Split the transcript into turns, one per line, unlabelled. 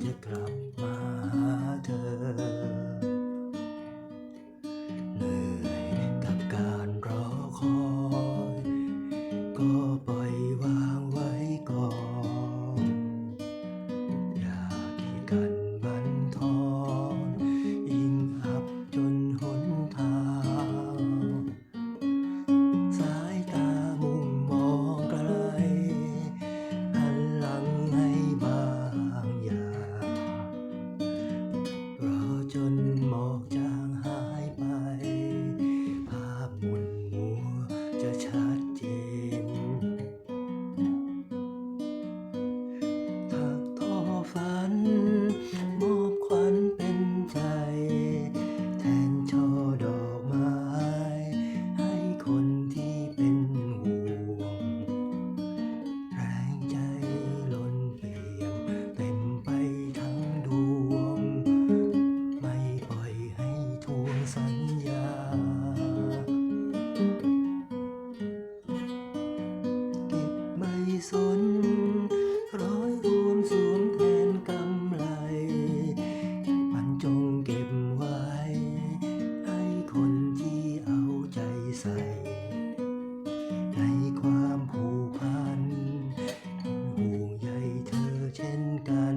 จะกลับมาหาเธอ เหนื่อยกับการรอคอย ก็ปล่อย สน ร้อยรวมสวมแทนกำไลปันจงเก็บไว้ ให้คนที่เอาใจใส่ ในความผูกพันห่วงใยเธอเช่นกัน